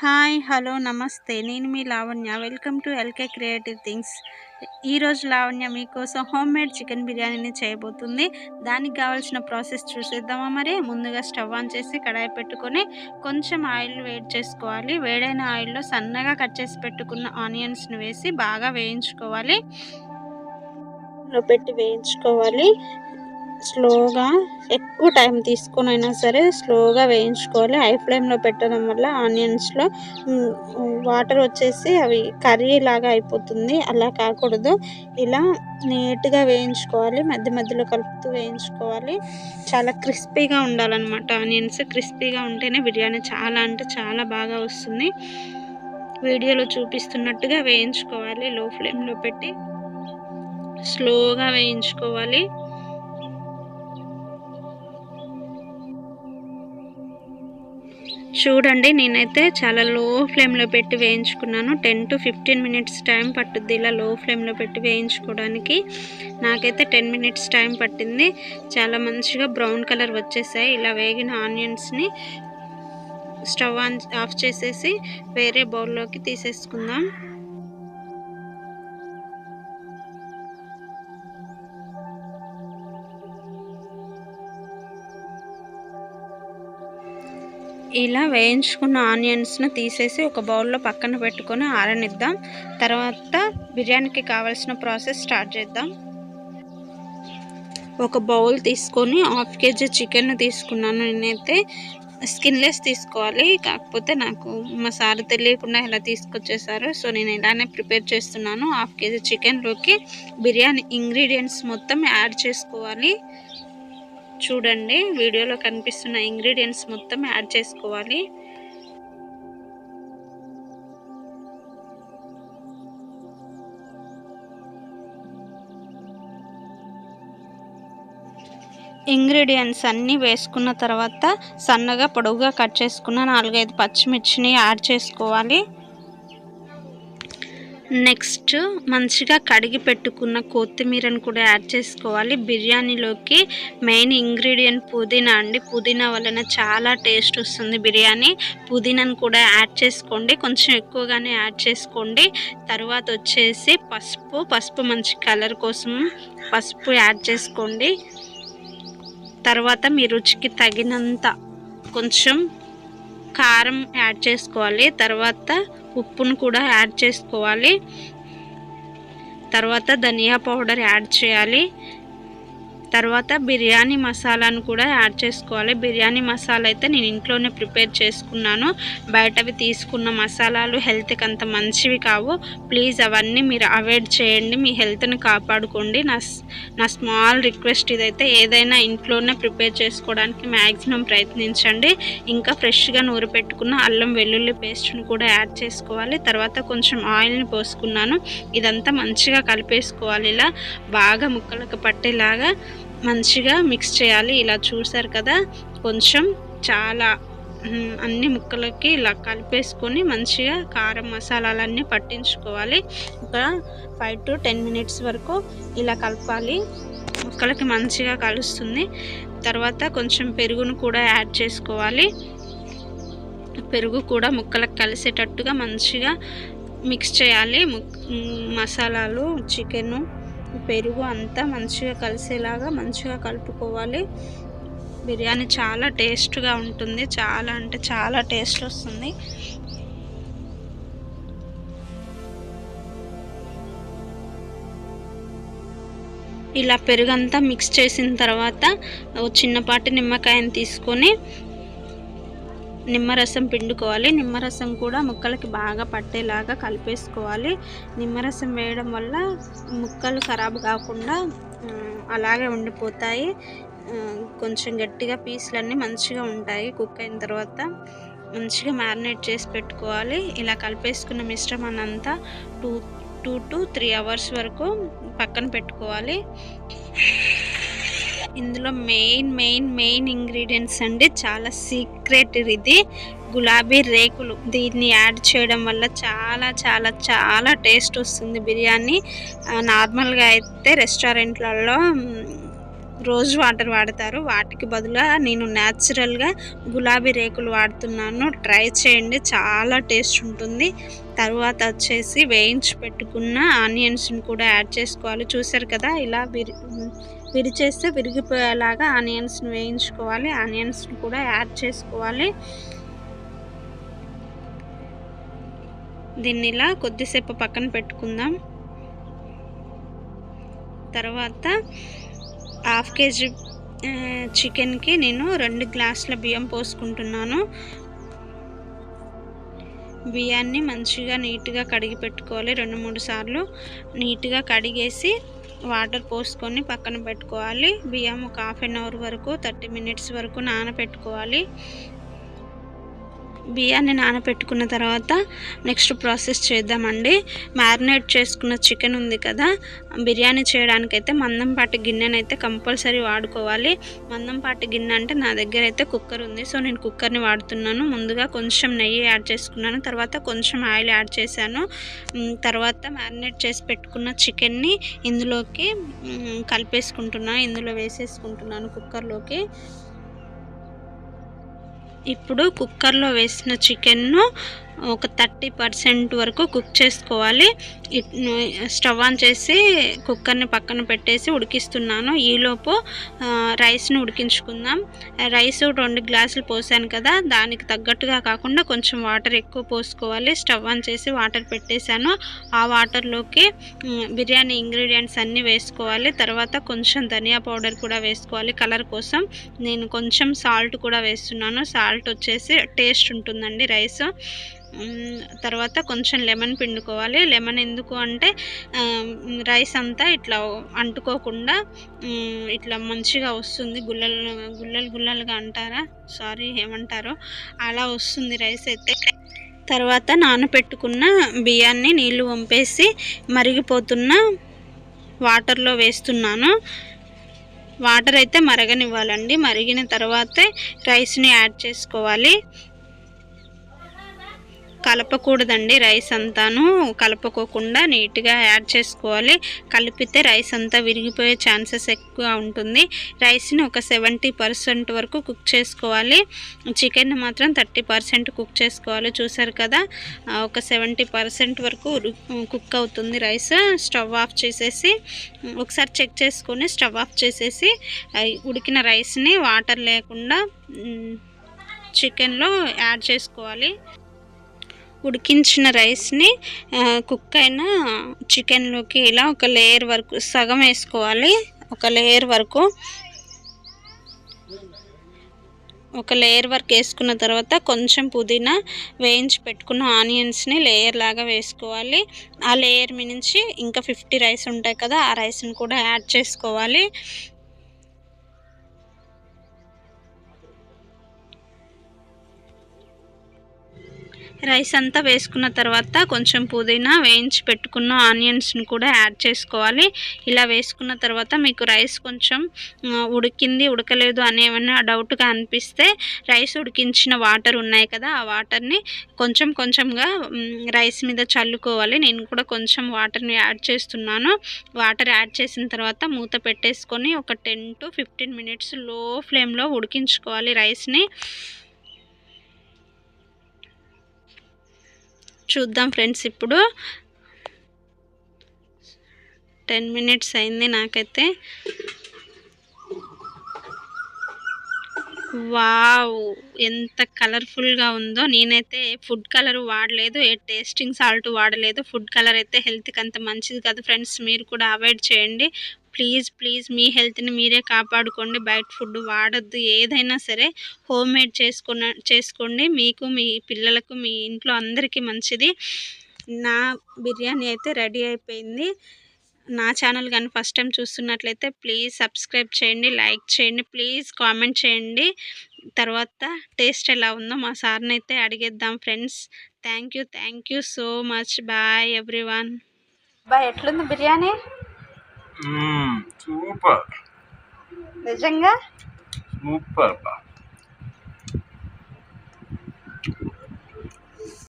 Hi hello నమస్తే. నేను మీ Lavanya. Welcome to LK creative things. ఈరోజు లావణ్య మీకోసం హోమ్ మేడ్ చికెన్ బిర్యానీని చేయబోతుంది. దానికి కావాల్సిన ప్రాసెస్ చూసేద్దామా మరి? ముందుగా స్టవ్ ఆన్ చేసి కడాయి పెట్టుకొని కొంచెం ఆయిల్ వేడి చేసుకోవాలి. వేడైన ఆయిల్లో సన్నగా కట్ చేసి పెట్టుకున్న ఆనియన్స్ని వేసి బాగా వేయించుకోవాలి. పెట్టి వేయించుకోవాలి. స్లోగా ఎక్కువ టైం తీసుకొని అయినా సరే స్లోగా వేయించుకోవాలి. హై ఫ్లేమ్లో పెట్టడం వల్ల ఆనియన్స్లో వాటర్ వచ్చేసి అవి కర్రీ లాగా అయిపోతుంది. అలా కాకూడదు. ఇలా నీట్గా వేయించుకోవాలి. మధ్య మధ్యలో కలుపుతూ వేయించుకోవాలి. చాలా క్రిస్పీగా ఉండాలన్నమాట. ఆనియన్స్ క్రిస్పీగా ఉంటేనే బిర్యానీ చాలా అంటే చాలా బాగా వస్తుంది. వీడియోలో చూపిస్తున్నట్టుగా వేయించుకోవాలి. లో ఫ్లేమ్లో పెట్టి స్లోగా వేయించుకోవాలి. చూడండి నేనైతే చాలా లో ఫ్లేమ్లో పెట్టి వేయించుకున్నాను. Ten to fifteen minutes time పట్టుద్ది ఇలా లో ఫ్లేమ్లో పెట్టి వేయించుకోవడానికి. నాకైతే టెన్ మినిట్స్ టైం పట్టింది. చాలా మంచిగా బ్రౌన్ కలర్ వచ్చేసాయి. ఇలా వేగిన ఆనియన్స్ని స్టవ్ ఆన్ ఆఫ్ చేసేసి వేరే బౌల్లోకి తీసేసుకుందాం. ఇలా వేయించుకున్న ఆనియన్స్ను తీసేసి ఒక బౌల్లో పక్కన పెట్టుకొని ఆరనిద్దాం. తర్వాత బిర్యానీకి కావాల్సిన ప్రాసెస్ స్టార్ట్ చేద్దాం. ఒక బౌల్ తీసుకొని హాఫ్ కేజీ చికెన్ తీసుకున్నాను. నేనైతే స్కిన్లెస్ తీసుకోవాలి. కాకపోతే నాకు మా సార్ తెలియకుండా ఇలా తీసుకొచ్చేసారు సో నేను ఇలానే ప్రిపేర్ చేస్తున్నాను. హాఫ్ కేజీ చికెన్లోకి బిర్యానీ ఇంగ్రీడియంట్స్ మొత్తం యాడ్ చేసుకోవాలి. చూడండి వీడియోలో కనిపిస్తున్న ఇంగ్రీడియంట్స్ మొత్తం యాడ్ చేసుకోవాలి. ఇంగ్రీడియంట్స్ అన్నీ వేసుకున్న తర్వాత సన్నగా పొడవుగా కట్ చేసుకున్న నాలుగైదు పచ్చిమిర్చిని యాడ్ చేసుకోవాలి. నెక్స్ట్ మంచిగా కడిగి పెట్టుకున్న కొత్తిమీరను కూడా యాడ్ చేసుకోవాలి. బిర్యానీలోకి మెయిన్ ఇంగ్రీడియంట్ పుదీనా అండి. పుదీనా వలన చాలా టేస్ట్ వస్తుంది బిర్యానీ. పుదీనాను కూడా యాడ్ చేసుకోండి. కొంచెం ఎక్కువగానే యాడ్ చేసుకోండి. తర్వాత వచ్చేసి పసుపు పసుపు మంచి కలర్ కోసం పసుపు యాడ్ చేసుకోండి. తర్వాత మీ రుచికి తగినంత కొంచెం కారం యాడ్ చేసుకోవాలి. తర్వాత ఉప్పును కూడా యాడ్ చేసుకోవాలి. తర్వాత ధనియా పౌడర్ యాడ్ చేయాలి. తర్వాత బిర్యానీ మసాలాను కూడా యాడ్ చేసుకోవాలి. బిర్యానీ మసాలా అయితే నేను ఇంట్లోనే ప్రిపేర్ చేసుకున్నాను. బయటవి తీసుకున్న మసాలాలు హెల్త్కి అంత మంచివి కావు. ప్లీజ్ అవన్నీ మీరు అవాయిడ్ చేయండి. మీ హెల్త్ని కాపాడుకోండి. నా నా స్మాల్ రిక్వెస్ట్ ఇదైతే ఏదైనా ఇంట్లోనే ప్రిపేర్ చేసుకోవడానికి మ్యాక్సిమం ప్రయత్నించండి. ఇంకా ఫ్రెష్గా నూరు పెట్టుకున్న అల్లం వెల్లుల్లి పేస్ట్ను కూడా యాడ్ చేసుకోవాలి. తర్వాత కొంచెం ఆయిల్ని పోసుకున్నాను. ఇదంతా మంచిగా కలిపేసుకోవాలి. ఇలా బాగా ముక్కలకు పట్టేలాగా మంచిగా మిక్స్ చేయాలి. ఇలా చూసారు కదా? కొంచెం చాలా అన్ని ముక్కలకి ఇలా కలిపేసుకొని మంచిగా కారం మసాలాలన్నీ పట్టించుకోవాలి. ఒక ఫైవ్ టు టెన్ మినిట్స్ వరకు ఇలా కలపాలి. ముక్కలకి మంచిగా కలుస్తుంది. తర్వాత కొంచెం పెరుగును కూడా యాడ్ చేసుకోవాలి. పెరుగు కూడా ముక్కలకు కలిసేటట్టుగా మంచిగా మిక్స్ చేయాలి. మసాలాలు చికెను పెరుగు అంతా మంచిగా కలిసేలాగా మంచిగా కలుపుకోవాలి. బిర్యానీ చాలా టేస్ట్గా ఉంటుంది. చాలా అంటే చాలా టేస్ట్ వస్తుంది. ఇలా పెరుగంతా మిక్స్ చేసిన తర్వాత చిన్నపాటి నిమ్మకాయని తీసుకొని నిమ్మరసం పిండుకోవాలి. నిమ్మరసం కూడా ముక్కలకి బాగా పట్టేలాగా కలిపేసుకోవాలి. నిమ్మరసం వేయడం వల్ల ముక్కలు ఖరాబ్ కాకుండా అలాగే ఉండిపోతాయి. కొంచెం గట్టిగా పీసులన్నీ మంచిగా ఉంటాయి. కుక్ అయిన తర్వాత మంచిగా మ్యారినేట్ చేసి పెట్టుకోవాలి. ఇలా కలిపేసుకున్న మిశ్రమాన్ని అంతా two two to three hours వరకు పక్కన పెట్టుకోవాలి. ఇందులో మెయిన్ మెయిన్ మెయిన్ ఇంగ్రీడియంట్స్ అండి. చాలా సీక్రెట్ ఇది. గులాబీ రేకులు. దీన్ని యాడ్ చేయడం వల్ల చాలా చాలా చాలా టేస్ట్ వస్తుంది బిర్యానీ. నార్మల్గా అయితే రెస్టారెంట్లలో రోజ్ వాటర్ వాడతారు. వాటికి బదులుగా నేను న్యాచురల్గా గులాబీ రేకులు వాడుతున్నాను. ట్రై చేయండి. చాలా టేస్ట్ ఉంటుంది. తర్వాత వచ్చేసి వేయించి పెట్టుకున్న ఆనియన్స్ని కూడా యాడ్ చేసుకోవాలి. చూసారు కదా ఇలా విరిచేస్తే విరిగిపోయేలాగా ఆనియన్స్ని వేయించుకోవాలి. ఆనియన్స్ని కూడా యాడ్ చేసుకోవాలి. దీన్ని ఇలా కొద్దిసేపు పక్కన పెట్టుకుందాం. తర్వాత హాఫ్ కేజీ చికెన్కి నేను రెండు గ్లాసుల బియ్యం పోసుకుంటున్నాను. బియ్యాన్ని మంచిగా నీట్గా కడిగి పెట్టుకోవాలి. రెండు మూడు సార్లు నీట్గా కడిగేసి వాటర్ పోసుకొని పక్కన పెట్టుకోవాలి. బియ్యం ఒక హాఫ్ అన్ అవర్ వరకు థర్టీ మినిట్స్ వరకు నానబెట్టుకోవాలి బియ్యాన్ని నానబెట్టుకున్న తర్వాత నెక్స్ట్ ప్రాసెస్ చేద్దామండి. మ్యారినేట్ చేసుకున్న చికెన్ ఉంది కదా బిర్యానీ చేయడానికైతే మందంపాటి గిన్నెనైతే కంపల్సరీ వాడుకోవాలి. మందంపాటి గిన్నె అంటే నా దగ్గర అయితే కుక్కర్ ఉంది. సో నేను కుక్కర్ని వాడుతున్నాను. ముందుగా కొంచెం నెయ్యి యాడ్ చేసుకున్నాను. తర్వాత కొంచెం ఆయిల్ యాడ్ చేశాను. తర్వాత మ్యారినేట్ చేసి పెట్టుకున్న చికెన్ని ఇందులోకి కలిపేసుకుంటున్నాను ఇందులో వేసేసుకుంటున్నాను కుక్కర్లోకి. ఇప్పుడు కుక్కర్లో వేసిన చికెన్ను ఒక థర్టీ పర్సెంట్ వరకు కుక్ చేసుకోవాలి. స్టవ్ ఆన్ చేసి కుక్కర్ని పక్కన పెట్టేసి ఉడికిస్తున్నాను. ఈలోపు రైస్ని ఉడికించుకుందాం. రైస్ రెండు గ్లాసులు పోసాను కదా దానికి తగ్గట్టుగా కాకుండా కొంచెం వాటర్ ఎక్కువ పోసుకోవాలి. స్టవ్ ఆన్ చేసి వాటర్ పెట్టేశాను. ఆ వాటర్లోకి బిర్యానీ ఇంగ్రీడియంట్స్ అన్నీ వేసుకోవాలి. తర్వాత కొంచెం ధనియా పౌడర్ కూడా వేసుకోవాలి కలర్ కోసం. నేను కొంచెం సాల్ట్ కూడా వేస్తున్నాను. సాల్ట్ వచ్చేసి టేస్ట్ ఉంటుందండి రైస్. తర్వాత కొంచెం లెమన్ పిండుకోవాలి. లెమన్ ఎందుకు అంటే రైస్ అంతా ఇట్లా అంటుకోకుండా ఇట్లా మంచిగా వస్తుంది. గుల్లలు గుల్లలు గుల్లలుగా అంటారా? సారీ ఏమంటారో? అలా వస్తుంది రైస్ అయితే. తర్వాత నానపెట్టుకున్న బియ్యాన్ని నీళ్ళు వంపేసి మరిగిపోతున్న వాటర్లో వేస్తున్నాను. వాటర్ అయితే మరగనివ్వాలండి. మరిగిన తర్వాతే రైస్ని యాడ్ చేసుకోవాలి. కలపకూడదండి రైస్ అంతాను. కలపకోకుండా నీట్గా యాడ్ చేసుకోవాలి. కలిపితే రైస్ అంతా విరిగిపోయే ఛాన్సెస్ ఎక్కువ ఉంటుంది. రైస్ని ఒక సెవెంటీ పర్సెంట్ వరకు కుక్ చేసుకోవాలి. చికెన్ మాత్రం థర్టీ పర్సెంట్ కుక్ చేసుకోవాలి. చూసారు కదా ఒక సెవెంటీ పర్సెంట్ వరకు కుక్ అవుతుంది రైస్. స్టవ్ ఆఫ్ చేసేసి ఒకసారి చెక్ చేసుకొని స్టవ్ ఆఫ్ చేసేసి ఉడికిన రైస్ని వాటర్ లేకుండా చికెన్లో యాడ్ చేసుకోవాలి. ఉడికించిన రైస్ని కుక్ అయిన చికెన్లోకి ఇలా ఒక లేయర్ వరకు సగం వేసుకోవాలి. ఒక లేయర్ వరకు. ఒక లేయర్ వరకు వేసుకున్న తర్వాత కొంచెం పుదీనా వేయించి పెట్టుకున్న ఆనియన్స్ని లేయర్ లాగా వేసుకోవాలి. ఆ లేయర్ మీ నుంచి ఇంకా ఫిఫ్టీ రైస్ ఉంటాయి కదా ఆ రైస్ని కూడా యాడ్ చేసుకోవాలి. రైస్ అంతా వేసుకున్న తర్వాత కొంచెం పుదీనా వేయించి పెట్టుకున్న ఆనియన్స్ని కూడా యాడ్ చేసుకోవాలి. ఇలా వేసుకున్న తర్వాత మీకు రైస్ కొంచెం ఉడికింది ఉడకలేదు అని డౌట్గా అనిపిస్తే రైస్ ఉడికించిన వాటర్ ఉన్నాయి కదా ఆ వాటర్ని కొంచెం కొంచెంగా రైస్ మీద చల్లుకోవాలి. నేను కూడా కొంచెం వాటర్ని యాడ్ చేస్తున్నాను. వాటర్ యాడ్ చేసిన తర్వాత మూత పెట్టేసుకొని ఒక టెన్ టు ఫిఫ్టీన్ మినిట్స్లో ఫ్లేమ్లో ఉడికించుకోవాలి రైస్ని చూద్దాం ఫ్రెండ్స్ ఇప్పుడు. టెన్ మినిట్స్ అయింది నాకైతే. వావ్! ఎంత కలర్ఫుల్గా ఉందో. నేనైతే ఫుడ్ కలర్ వాడలేదు ఏ టేస్టింగ్ సాల్ట్ వాడలేదు. ఫుడ్ కలర్ అయితే హెల్త్కి అంత మంచిది కాదు ఫ్రెండ్స్. మీరు కూడా అవాయిడ్ చేయండి. ప్లీజ్ ప్లీజ్ మీ హెల్త్ని మీరే కాపాడుకోండి. బయట ఫుడ్ వాడద్దు. ఏదైనా సరే హోమ్ మేడ్ చేసుకున్న చేసుకోండి. మీకు మీ పిల్లలకు మీ ఇంట్లో అందరికీ మంచిది. నా బిర్యానీ అయితే రెడీ అయిపోయింది. నా ఛానల్ కానీ ఫస్ట్ టైం చూస్తున్నట్లయితే ప్లీజ్ సబ్స్క్రైబ్ చేయండి లైక్ చేయండి ప్లీజ్ కామెంట్ చేయండి. తర్వాత టేస్ట్ ఎలా ఉందో మా సార్ని అయితే అడిగేద్దాం friends. Thank you thank you so much. Bye everyone. Bye ఎట్లుంది biryani? సూపర్ నిజంగా సూపర్